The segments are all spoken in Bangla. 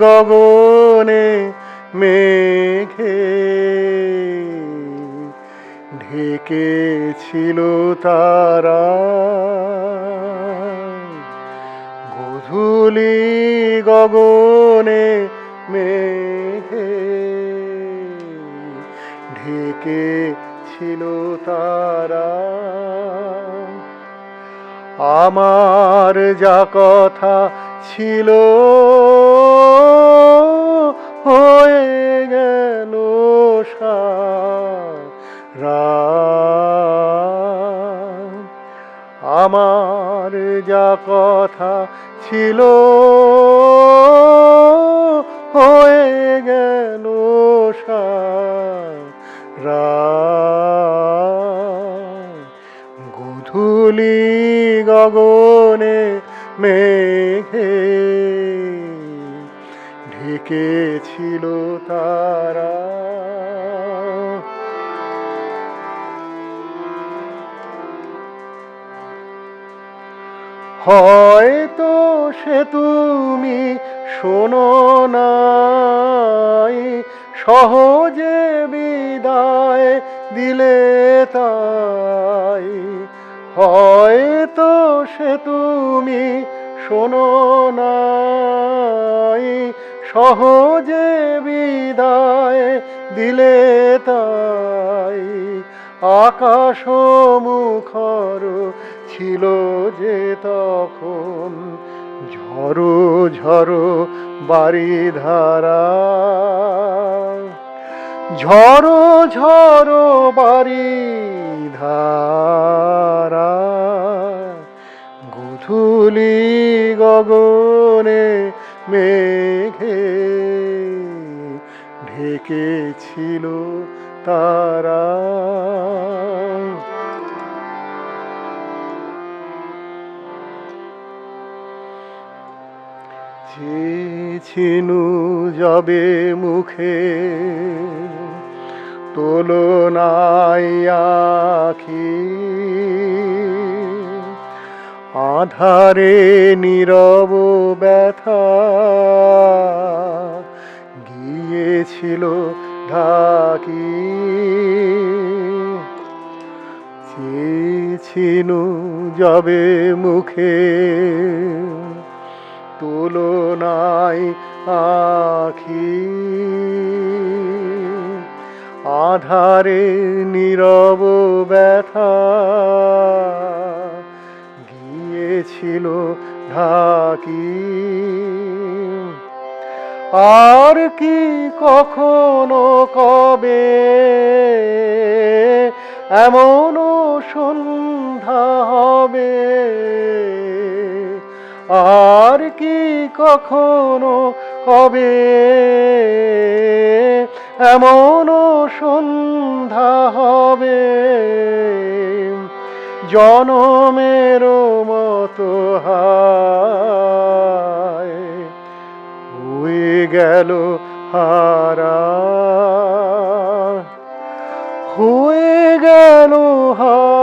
গগনে মেঘে ঢেকেছিল তারা। গধুলি গগনে মেঘে ঢেকে ছিল তারা। আমার যা কথা ছিল আমার যা কথা ছিল হয়ে গেল গধূলি গগনে মেঘে ঢেকেছিল তারা। হয়তো সে তুমি শোনো নাই, সহজে বিদায় দিলে তাই। হয়তো সে তুমি শোনো নাই, সহজে বিদায় দিলে তাই। আকাশ মুখর ছিল যে তখন ঝড়ো ঝড়ো বাড়ি ধারা। ঝড়ো ঝড়ো বাড়ি ধারা। গুধুলি গগনে মেঘে ঢেকেছিল তারা। চেয়েছিনু যাবে মুখে তোলো আখি। আধারে নীরব ব্যথা গিয়েছিল ঢাকি। চেয়েছিনু যাবে মুখে তুলনায় আখি। আধারে নীরব ব্যথা গিয়েছিল ঢাকি। আর কি কখনো কবে এমন কি কখনো কবে এমন সন্ধ্যা হবে। জনমের মতো হয়ে গেল হারা। হয়ে গেল হারা।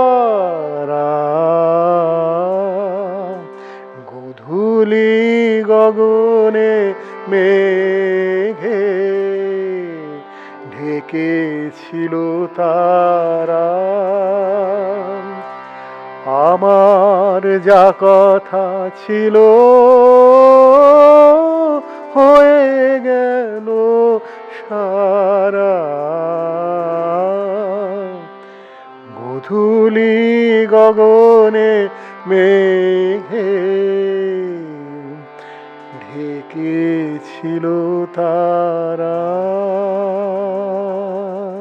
মেঘে ঢেকেছিল তারা। আমার যা কথা ছিল হয়ে গেল সারা। গধূলি গগনে মেঘে ঢেকেছিল তারা?